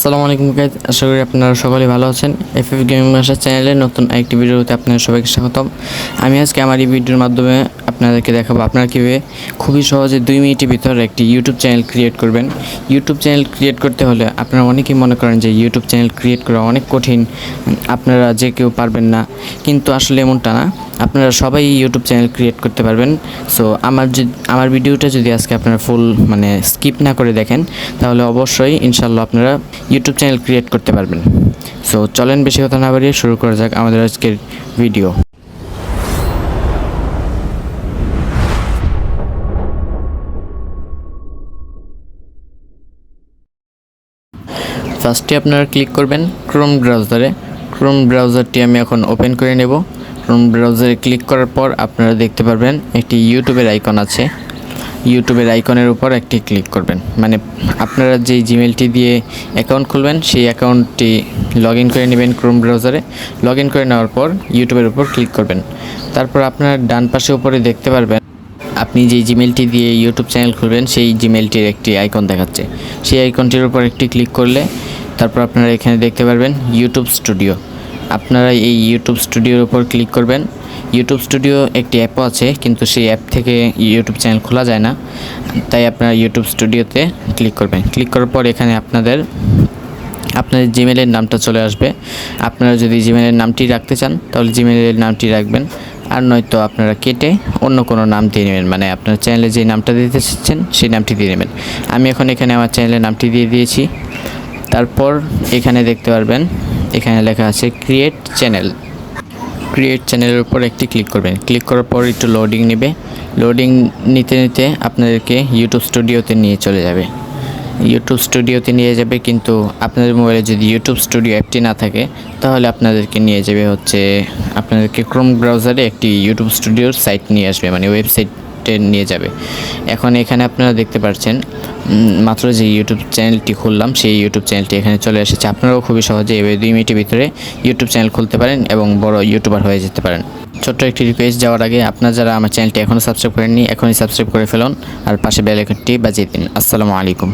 আসসালামু আলাইকুম গাইজ আশা করি আপনারা সকলে ভালো আছেন। এফ এফ গেমিং মাস্টার চ্যানেলে নতুন একটি ভিডিওতে আপনাদের সবাইকে স্বাগতম। আমি আজকে আমার এই ভিডিওর মাধ্যমে আপনাদেরকে দেখাবো। আপনারা কীভাবে খুবই সহজে দুই মিনিটের ভিতরে একটি ইউটিউব চ্যানেল ক্রিয়েট করবেন। ইউটিউব চ্যানেল ক্রিয়েট করতে হলে আপনারা অনেকেই মনে করেন যে ইউটিউব চ্যানেল ক্রিয়েট করা অনেক কঠিন, আপনারা যে কেউ পারবেন না। কিন্তু আসলে এমনটা না, আপনারা সবাই ইউটিউব চ্যানেল ক্রিয়েট করতে পারবেন। সো আমার যে, আমার ভিডিওটা যদি আজকে আপনারা ফুল মানে স্কিপ না করে দেখেন, তাহলে অবশ্যই ইনশাল্লাহ আপনারা ইউটিউব চ্যানেল ক্রিয়েট করতে পারবেন। সো চলেন বেশি কথা না বাড়িয়ে শুরু করা যাক আমাদের আজকের ভিডিও ফার্স্টে আপনারা ক্লিক করবেন ক্রোম ব্রাউজারে। ক্রোম ব্রাউজারটি আমি এখন ওপেন করে নেব। ক্রোম ব্রাউজারে ক্লিক করার পর আপনারা দেখতে পারবেন একটি ইউটিউবের আইকন আছে। ইউটিউবের আইকনের উপর একটি ক্লিক করবেন। মানে আপনারা যেই জিমেলটি দিয়ে অ্যাকাউন্ট খুলবেন, সেই অ্যাকাউন্টটি লগ ইন করে নেবেন ক্রোম ব্রাউজারে। লগ ইন করে নেওয়ার পর ইউটিউবের উপর ক্লিক করবেন। তারপর আপনারা ডান পাশে উপরে দেখতে পারবেন, আপনি যে জিমেলটি দিয়ে ইউটিউব চ্যানেল খুলবেন, সেই জিমেলটির একটি আইকন দেখাচ্ছে। সেই আইকনটির উপর একটি ক্লিক করলে তারপর আপনারা এখানে দেখতে পারবেন ইউটিউব স্টুডিও আপনারা এই ইউটিউব স্টুডিওর উপর ক্লিক করবেন। ইউটিউব স্টুডিও একটি অ্যাপও আছে, কিন্তু সেই অ্যাপ থেকে ইউটিউব চ্যানেল খোলা যায় না। তাই আপনারা ইউটিউব স্টুডিওতে ক্লিক করবেন। ক্লিক করার পর এখানে আপনাদের আপনাদের জিমেলের নামটা চলে আসবে। আপনারা যদি জিমেলের নামটি রাখতে চান, তাহলে জিমেলের নামটি রাখবেন। আর নয়তো আপনারা কেটে অন্য কোনো নাম দিয়ে নেবেন। মানে আপনার চ্যানেলে যে নামটা দিতে চাচ্ছেন, সেই নামটি দিয়ে নেবেন। আমি এখন এখানে আমার চ্যানেলের নামটি দিয়ে দিয়েছি। তারপর এখানে দেখতে পারবেন, এখানে লেখা আছে ক্রিয়েট চ্যানেল ক্রিয়েট চ্যানেলের উপর একটি ক্লিক করবেন। ক্লিক করার পর একটু লোডিং নেবে। লোডিং নিতে নিতে আপনাদেরকে ইউটিউব স্টুডিওতে নিয়ে চলে যাবে। ইউটিউব স্টুডিওতে নিয়ে যাবে কিন্তু আপনাদের মোবাইলে যদি ইউটিউব স্টুডিও অ্যাপটি না থাকে, তাহলে আপনাদেরকে নিয়ে যাবে হচ্ছে, আপনাদেরকে ক্রোম ব্রাউজারে একটি ইউটিউব স্টুডিওর সাইট নিয়ে আসবে মানে ওয়েবসাইটে নিয়ে যাবে। এখন এখানে আপনারা দেখতে পাচ্ছেন মাত্র যে ইউটিউব চ্যানেলটি খুললাম, সেই ইউটিউব চ্যানেলটি এখানে চলে এসেছে। আপনারাও খুবই সহজে এবার দুই মিনিটের ভিতরে ইউটিউব চ্যানেল খুলতে পারেন এবং বড় ইউটিউবার হয়ে যেতে পারেন। ছোট্ট একটি রিকোয়েস্ট যাওয়ার আগে আপনার যারা আমার চ্যানেলটি এখনও সাবস্ক্রাইব করেননি, এখনই সাবস্ক্রাইব করে ফেলুন আর পাশে বেল আইকনটি বাজিয়ে দিন। আসসালামু আলাইকুম।